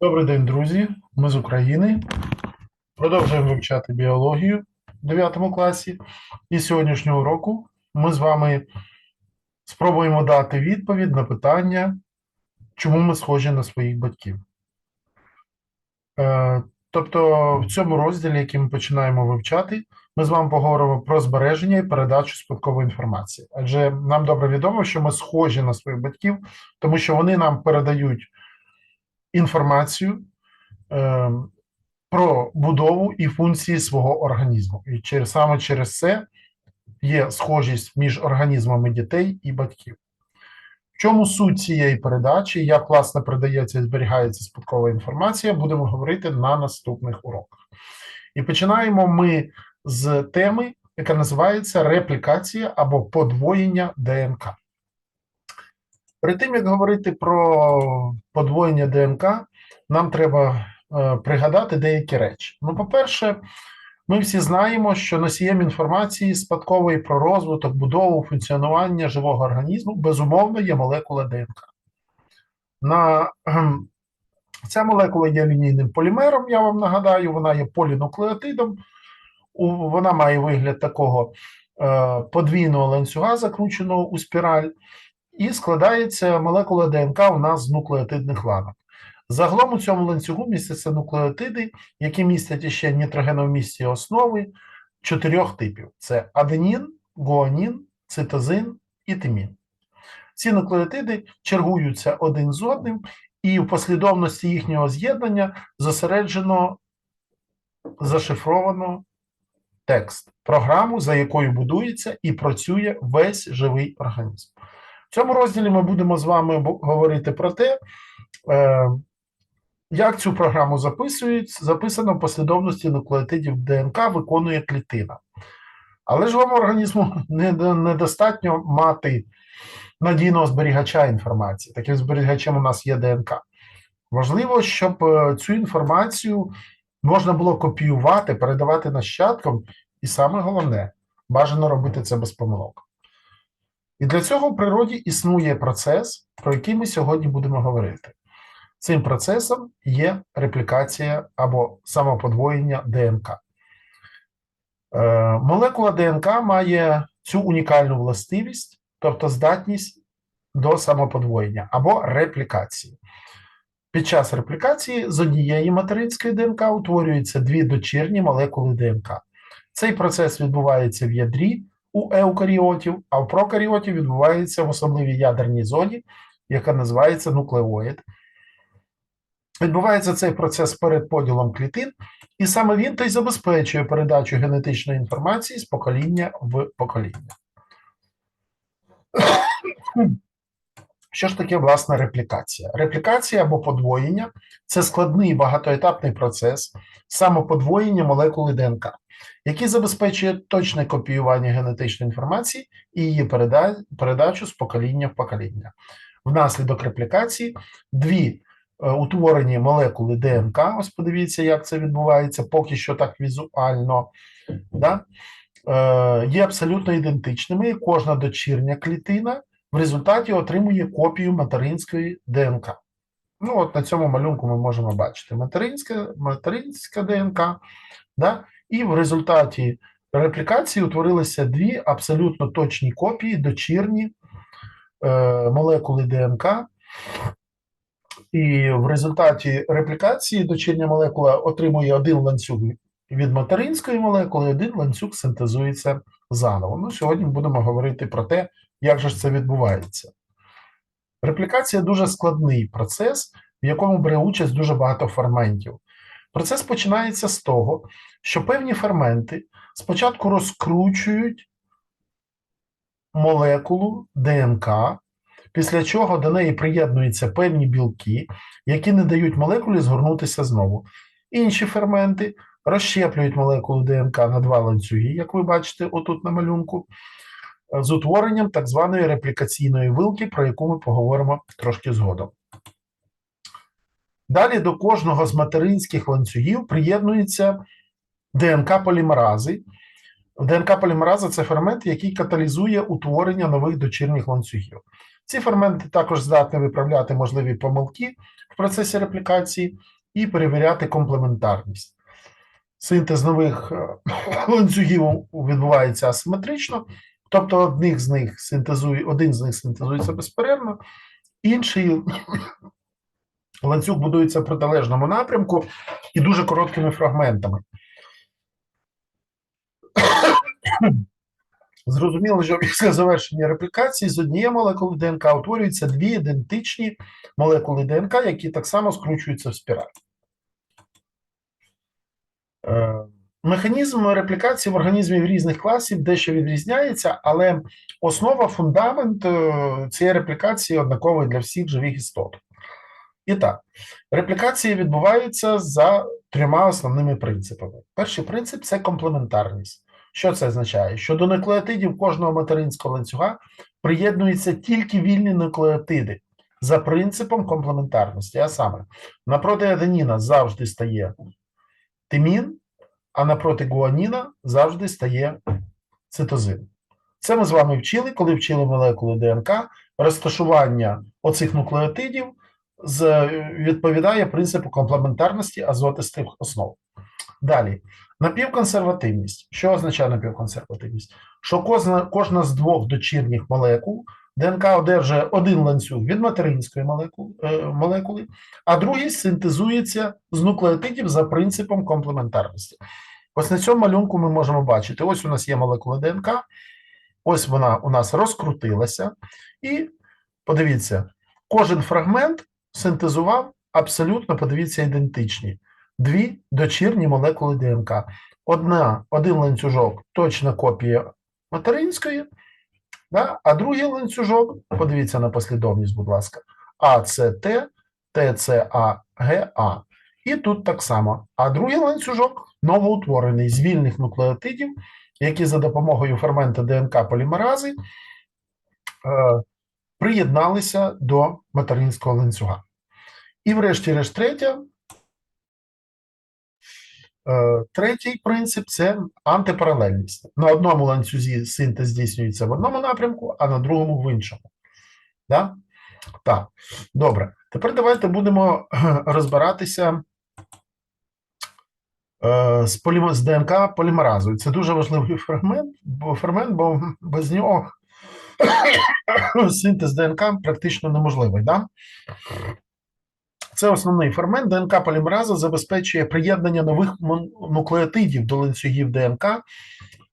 Добрий день, друзі. Ми з України. Продовжуємо вивчати біологію в 9 класі. І сьогоднішнього року ми з вами спробуємо дати відповідь на питання, чому ми схожі на своїх батьків. Е, Тобто, в цьому розділі, який ми починаємо вивчати, ми з вами поговоримо про збереження і передачу спадкової інформації. Адже нам добре відомо, що ми схожі на своїх батьків, тому що вони нам передають інформацію е, про будову і функції свого організму. І через, саме через це є схожість між організмами дітей і батьків. В чому суть цієї передачі, як власне передається і зберігається спадкова інформація, будемо говорити на наступних уроках. І починаємо ми з теми, яка називається реплікація або подвоєння ДНК. Перед тим, як говорити про подвоєння ДНК, нам треба е, пригадати деякі речі. Ну, по-перше, ми всі знаємо, що носієм інформації спадкової про розвиток, будову, функціонування живого організму безумовно є молекула ДНК. На, ця молекула є лінійним полімером, я вам нагадаю, вона є полінуклеотидом, вона має вигляд такого е, подвійного ланцюга, закрученого у спіраль, і складається молекула ДНК у нас з нуклеотидних ланок. Загалом у цьому ланцюгу містяться нуклеотиди, які містять іще нітрогеновмісті основи чотирьох типів: це аденін, гуанін, цитозин і тимін. Ці нуклеотиди чергуються один з одним, і в послідовності їхнього з'єднання зосереджено зашифровано текст, програму, за якою будується і працює весь живий організм. В цьому розділі ми будемо з вами говорити про те, е, як цю програму записують, записано в послідовності нуклеотидів ДНК виконує клітина. Але ж вам організму недостатньо мати надійного зберігача інформації. Таким зберігачем у нас є ДНК. Важливо, щоб е, цю інформацію можна було копіювати, передавати нащадкам, і саме головне, бажано робити це без помилок. І для цього в природі існує процес, про який ми сьогодні будемо говорити. Цим процесом є реплікація або самоподвоєння ДНК. Е, Молекула ДНК має цю унікальну властивість, тобто здатність до самоподвоєння або реплікації. Під час реплікації з однієї материнської ДНК утворюються дві дочірні молекули ДНК. Цей процес відбувається в ядрі у еукаріотів, а в прокаріотів відбувається в особливій ядерній зоні, яка називається нуклеоїд. Відбувається цей процес перед поділом клітин, і саме він то й забезпечує передачу генетичної інформації з покоління в покоління. Що ж таке власна реплікація? Реплікація або подвоєння це складний багатоетапний процес самоподвоєння молекули ДНК, який забезпечує точне копіювання генетичної інформації і її передачу з покоління в покоління. Внаслідок реплікації дві е, утворені молекули ДНК, ось подивіться, як це відбувається, поки що так візуально, да? е, є абсолютно ідентичними, і кожна дочірня клітина в результаті отримує копію материнської ДНК. Ну, от на цьому малюнку ми можемо бачити материнська, материнська ДНК, да? І в результаті реплікації утворилися дві абсолютно точні копії, дочірні е, молекули ДНК. І в результаті реплікації дочірня молекула отримує один ланцюг від материнської молекули, один ланцюг синтезується заново. Ну, сьогодні будемо говорити про те, як же це відбувається. Реплікація дуже складний процес, в якому бере участь дуже багато ферментів. Процес починається з того, що певні ферменти спочатку розкручують молекулу ДНК, після чого до неї приєднуються певні білки, які не дають молекулі згорнутися знову. Інші ферменти розщеплюють молекулу ДНК на два ланцюги, як ви бачите отут на малюнку, з утворенням так званої реплікаційної вилки, про яку ми поговоримо трошки згодом. Далі до кожного з материнських ланцюгів приєднуються ДНК-полімерази, ДНК полімераза це фермент, який каталізує утворення нових дочірніх ланцюгів. Ці ферменти також здатні виправляти можливі помилки в процесі реплікації і перевіряти комплементарність. Синтез нових е, ланцюгів відбувається асиметрично, тобто одних з них синтезує, один з них синтезується безперервно, інший ланцюг будується в протилежному напрямку і дуже короткими фрагментами. Зрозуміло, що після завершення реплікації з однієї молекули ДНК утворюються дві ідентичні молекули ДНК, які так само скручуються в спіраль. Е, Механізм реплікації в організмів різних класів дещо відрізняється, але основа, фундамент е, цієї реплікації однаковий для всіх живих істот. І так, реплікація відбувається за трьома основними принципами. Перший принцип це комплементарність. Що це означає? Що до нуклеотидів кожного материнського ланцюга приєднуються тільки вільні нуклеотиди за принципом комплементарності. А саме, напроти аденіна завжди стає тимін, а напроти гуаніна завжди стає цитозин. Це ми з вами вчили, коли вчили молекули ДНК. Розташування оцих нуклеотидів з, відповідає принципу комплементарності азотистих основ. Далі, напівконсервативність. Що означає напівконсервативність? Що кожна, кожна з двох дочірніх молекул ДНК одержує один ланцюг від материнської молекули, е, молекули, а другий синтезується з нуклеотидів за принципом комплементарності. Ось на цьому малюнку ми можемо бачити: ось у нас є молекула ДНК, ось вона у нас розкрутилася, і подивіться, кожен фрагмент синтезував абсолютно, подивіться, ідентичні дві дочірні молекули ДНК. Одна, один ланцюжок точна копія материнської, да? а другий ланцюжок, подивіться на послідовність, будь ласка, АЦТ, ТЦАГА. І тут так само. А другий ланцюжок новоутворений з вільних нуклеотидів, які за допомогою фермента ДНК полімерази е, приєдналися до материнського ланцюга. І, врешті-решт, третя. Е, Третій принцип це антипаралельність. На одному ланцюзі синтез здійснюється в одному напрямку, а на другому в іншому. Да? Так, добре. Тепер давайте будемо розбиратися е, з, поліма... з ДНК полімеразою. Це дуже важливий фрагмент, бо фермент, бо без нього синтез ДНК практично неможливий. Да? Це основний фермент. ДНК полімераза забезпечує приєднання нових нуклеотидів до ланцюгів ДНК,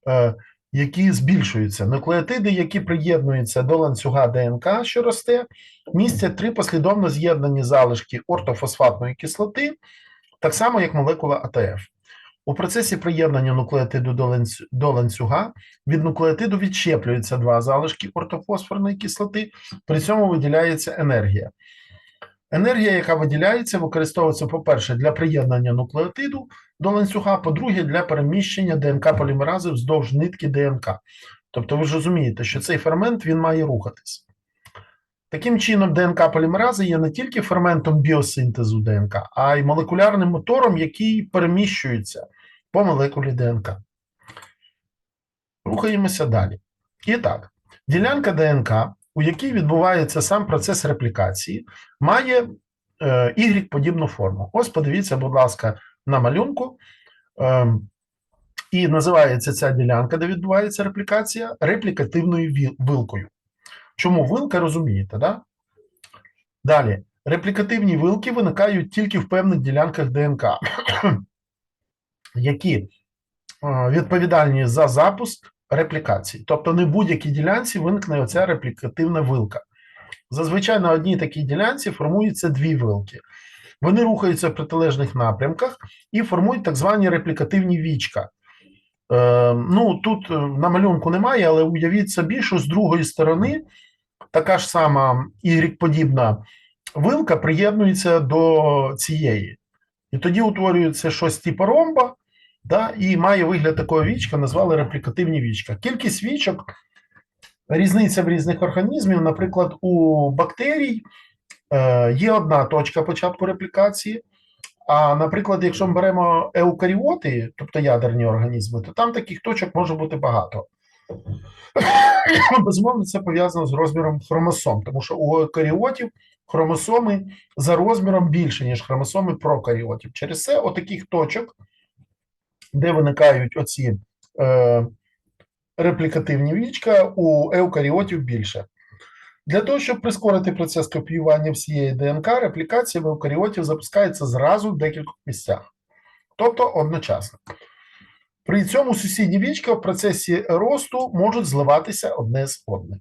е, які збільшуються. Нуклеотиди, які приєднуються до ланцюга ДНК, що росте, містять три послідовно з'єднані залишки ортофосфатної кислоти, так само як молекула АТФ. У процесі приєднання нуклеотиду до ланцюга від нуклеотиду відщеплюються два залишки ортофосфорної кислоти, при цьому виділяється енергія. Енергія, яка виділяється, використовується, по-перше, для приєднання нуклеотиду до ланцюга, по-друге, для переміщення ДНК полімерази вздовж нитки ДНК. Тобто, ви ж розумієте, що цей фермент він має рухатись. Таким чином, ДНК полімерази є не тільки ферментом біосинтезу ДНК, а й молекулярним мотором, який переміщується по молекулі ДНК. Рухаємося далі. І так, ділянка ДНК у якій відбувається сам процес реплікації, має е, Y-подібну форму. Ось подивіться, будь ласка, на малюнку. Е, і називається ця ділянка, де відбувається реплікація, реплікативною вилкою. Чому вилка розумієте, да? Далі, реплікативні вилки виникають тільки в певних ділянках ДНК, які е, відповідальні за запуск реплікації. Тобто не будь-якій ділянці виникне оця реплікативна вилка. Зазвичай на одній такій ділянці формуються дві вилки. Вони рухаються в протилежних напрямках і формують так звані реплікативні вічка. Е, Ну, Тут е, на малюнку немає, але уявіть собі, що з другої сторони така ж сама Y-подібна вилка приєднується до цієї. І тоді утворюється щось типу ромба, да, і має вигляд такого вічка, назвали реплікативні вічка. Кількість вічок, різниця в різних організмів, наприклад, у бактерій е, є одна точка початку реплікації, А, наприклад, якщо ми беремо еукаріоти, тобто ядерні організми, то там таких точок може бути багато. Безумовно, це пов'язано з розміром хромосом, тому що у еукаріотів хромосоми за розміром більше, ніж хромосоми прокаріотів. Через це отаких точок, де виникають оці е, реплікативні вічка, у еукаріотів більше. Для того, щоб прискорити процес копіювання всієї ДНК, реплікація в еукаріотів запускається зразу в декількох місцях, тобто одночасно. При цьому сусідні вічка в процесі росту можуть зливатися одне з одним.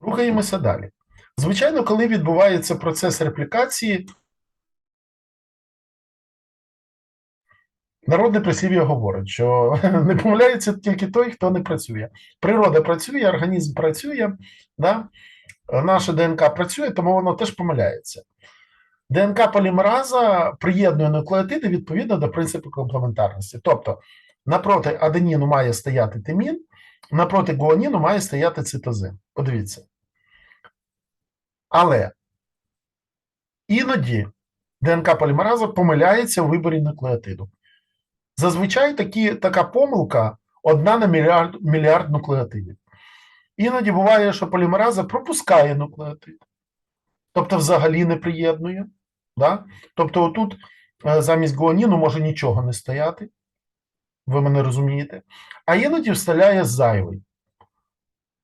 Рухаємося далі. Звичайно, коли відбувається процес реплікації, народне прислів'я говорить, що не помиляється тільки той, хто не працює. Природа працює, організм працює, да? наша ДНК працює, тому воно теж помиляється. ДНК полімераза приєднує нуклеотиди відповідно до принципу комплементарності. Тобто, напроти аденіну має стояти тимін, напроти гуаніну має стояти цитозин. Подивіться. Але іноді ДНК полімераза помиляється у виборі нуклеотиду. Зазвичай такі, така помилка одна на мільярд, мільярд нуклеотидів. Іноді буває, що полімераза пропускає нуклеотид, тобто взагалі не приєднує. Да? Тобто, отут е, замість гуаніну може нічого не стояти, ви мене розумієте, а іноді вставляє зайвий.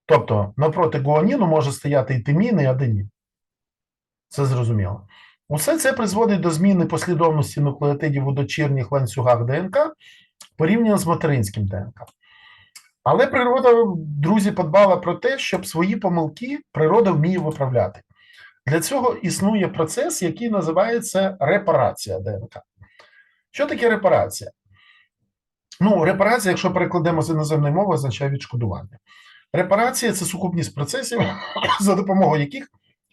Тобто, напроти гуаніну може стояти і тимін, і аденін. Це зрозуміло. Усе це призводить до зміни послідовності нуклеотидів у дочірніх ланцюгах ДНК порівняно з материнським ДНК. Але природа, друзі, подбала про те, щоб свої помилки природа вміє виправляти. Для цього існує процес, який називається репарація ДНК. Що таке репарація? Ну, репарація, якщо перекладемо з іноземної мови, означає відшкодування. Репарація це сукупність процесів, за допомогою яких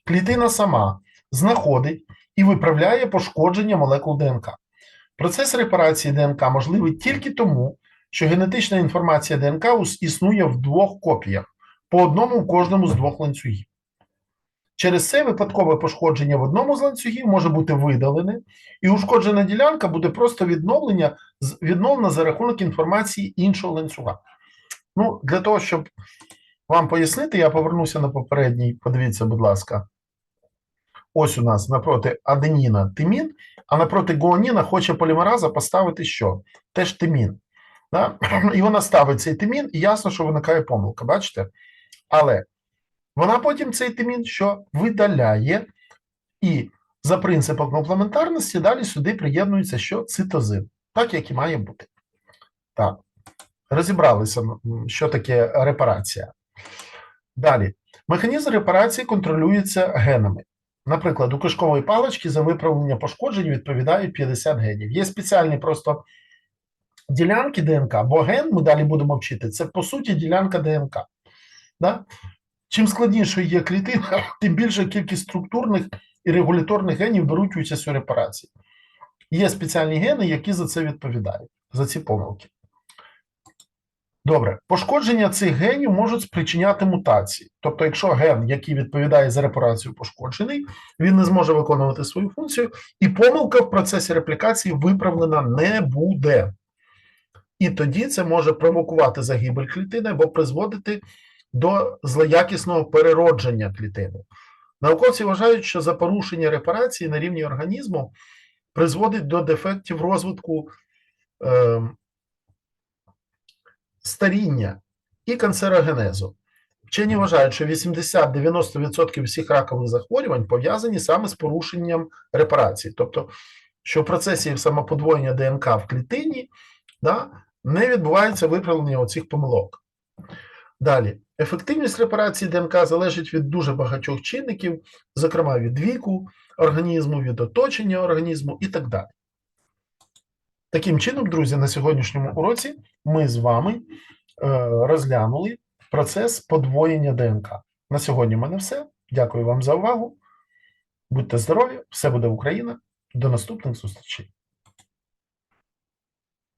клітина сама знаходить і виправляє пошкодження молекул ДНК. Процес репарації ДНК можливий тільки тому, що генетична інформація ДНК існує в двох копіях, по одному в кожному з двох ланцюгів. Через це випадкове пошкодження в одному з ланцюгів може бути видалене, і ушкоджена ділянка буде просто відновлення, відновлена за рахунок інформації іншого ланцюга. Ну, Для того, щоб вам пояснити, я повернуся на попередній. Подивіться, будь ласка. Ось у нас напроти аденіна тимін, а напроти гуаніна хоче полімераза поставити що? Теж тимін. Да? І вона ставить цей тимін, і ясно, що виникає помилка, бачите? Але вона потім цей тимін що видаляє, і за принципом комплементарності далі сюди приєднується що цитозин, так як і має бути. Так, розібралися, що таке репарація. Далі, механізм репарації контролюється генами. Наприклад, у кишкової палички за виправлення пошкоджень відповідають 50 генів. Є спеціальні просто ділянки ДНК, бо ген, ми далі будемо вчити, це по суті ділянка ДНК. Да? Чим складнішою є клітина, тим більша кількість структурних і регуляторних генів беруть участь у репарації. Є спеціальні гени, які за це відповідають, за ці помилки. Добре, пошкодження цих генів можуть спричиняти мутації. Тобто, якщо ген, який відповідає за репарацію, пошкоджений, він не зможе виконувати свою функцію, і помилка в процесі реплікації виправлена не буде. І тоді це може провокувати загибель клітини або призводити до злоякісного переродження клітини. Науковці вважають, що за порушення репарації на рівні організму призводить до дефектів розвитку. Е, старіння і канцерогенезу. Вчені вважають, що 80-90% всіх ракових захворювань пов'язані саме з порушенням репарації. Тобто, що в процесі самоподвоєння ДНК в клітині да, не відбувається виправлення оцих помилок. Далі, ефективність репарації ДНК залежить від дуже багатьох чинників, зокрема від віку організму, від оточення організму і так далі. Таким чином, друзі, на сьогоднішньому уроці ми з вами е, розглянули процес подвоєння ДНК. На сьогодні в мене все. Дякую вам за увагу. Будьте здорові! Все буде Україна. До наступних зустрічей!